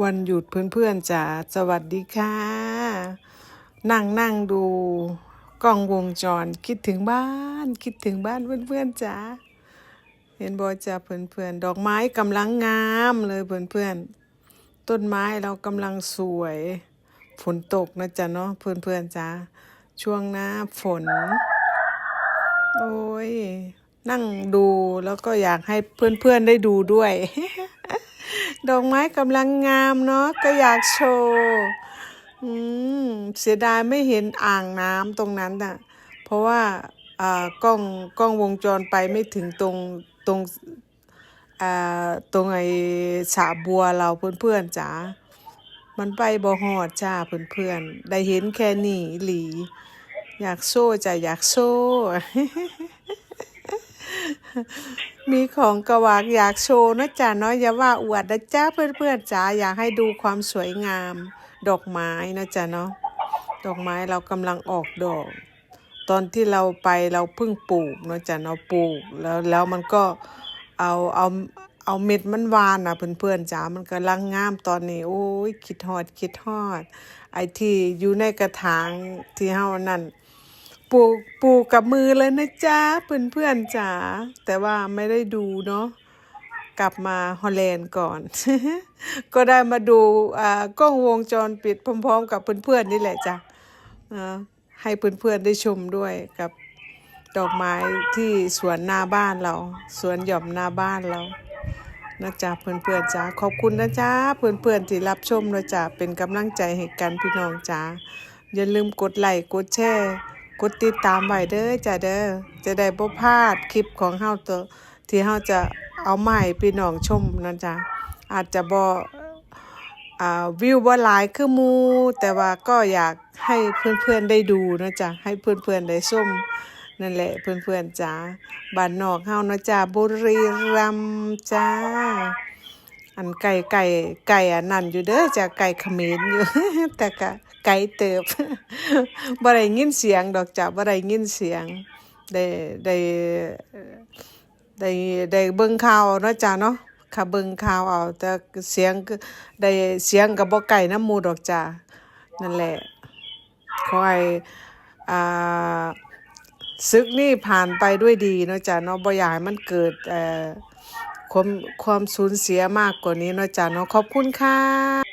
วันหยุดเพื่อนๆจ๋าสวัสดีค่ะ นั่งนั่งดูกล้องวงจรคิดถึงบ้าน คิดถึงบ้านเพื่อนๆจ๋าเห็นบอจ้าเพื่อนๆดอกไม้กำลังงามเลยเพื่อนๆต้นไม้เรากำลังสวยฝนตกนะจ๊ะเนาะเพื่อนๆจ๋าช่วงหน้าฝน โอ้ยนั่งดูแล้วก็อยากให้เพื่อนๆได้ดูด้วย ดอกไม้กำลังงามเนาะก็อยากโชว์อืมเสียดายไม่เห็นอ่างน้ำตรงนั้นน่ะ เพราะว่าอ่ากล้องกล้องวงจรไปไม่ถึงตรงตรงอ่าตรงไอ้สระบัวเราเพื่อนๆจ๋า มันไปบ่ฮอดจ้าเพื่อนๆ ได้เห็นแค่นี้หลี อยากโซ่จ้ะอยากโซ่ มีของกระวากอยากโชว์นะจ๊ะเนาะอย่าว่าอวดนะจ๊ะเพื่อนๆจ๋าอยากให้ดูความสวยงาม ดอกไม้นะจ๊ะเนาะดอกไม้เรากำลังออกดอก ตอนที่เราไปเราเพิ่งปลูกเนาะจ๊ะเนาะปลูกแล้วแล้วมันก็เอาเอาเอาเม็ดมันหวานอะเพื่อนๆจ๋ามันกำลังงามตอนนี้ โอ้ยคิดฮอดคิดฮอด ไอ้ที่อยู่ในกระถางที่เฮานั่น ปลูกปลูกกับมือเลยนะจ๊ะเพื่อนเพื่อนๆจ๋าแต่ว่าไม่ได้ดูเนาะกลับมาฮอลแลนด์ก่อน ก็ได้มาดูอ่ากล้องวงจรปิดพร้อม ๆ กับเพื่อนๆนี่แหละจ้ะอ่าให้เพื่อนๆได้ชมด้วยกับดอกไม้ที่สวนหน้าบ้านเรา สวนหย่อมหน้าบ้านเรานะจ๊ะเพื่อนๆจ๋าขอบคุณนะจ๊ะเพื่อนๆที่รับชมนะจ๊ะเป็นกำลังใจให้กันพี่น้องจ๋าอย่าลืมกดไลค์กดแชร์ กดติดตามไว้เด้อจ้าเด้อจะได้บ่พลาดคลิปของเฮาตัวที่เฮาจะเอามาให้พี่น้องชมนะจ๊ะอาจจะบ่อ่าวิวบ่หลายคือมูแต่ว่าก็อยากให้เพื่อนๆได้ดูนะจ๊ะให้เพื่อนๆได้ชมนั่นแหละเพื่อนๆจ้าบ้านนอกเฮานะจ๊ะบุรีรัมย์จ้า อันไก่ไก่ไก่อันนั่นอยู่เด้อจะไก่เขมรอยู่ แต่ก็ไก่เติบบ่ได้ยินเสียงดอกจ้ะบ่ได้ยินเสียงได้ได้ได้ได้เบิ่งข่าวเนาะจ้ะเนาะค่ะเบิ่งข่าวเอาแต่เสียงก็ได้เสียงก็บ่ไกลน้ำมูดอกจ้ะนั่นแหละขอให้อ่าศึกนี่ผ่านไปด้วยดีเนาะจ้ะเนาะบ่อยากให้มันเกิดเอ่อ ความความสูญเสียมากกว่านี้เนาะจ้ะเนาะขอบคุณค่ะ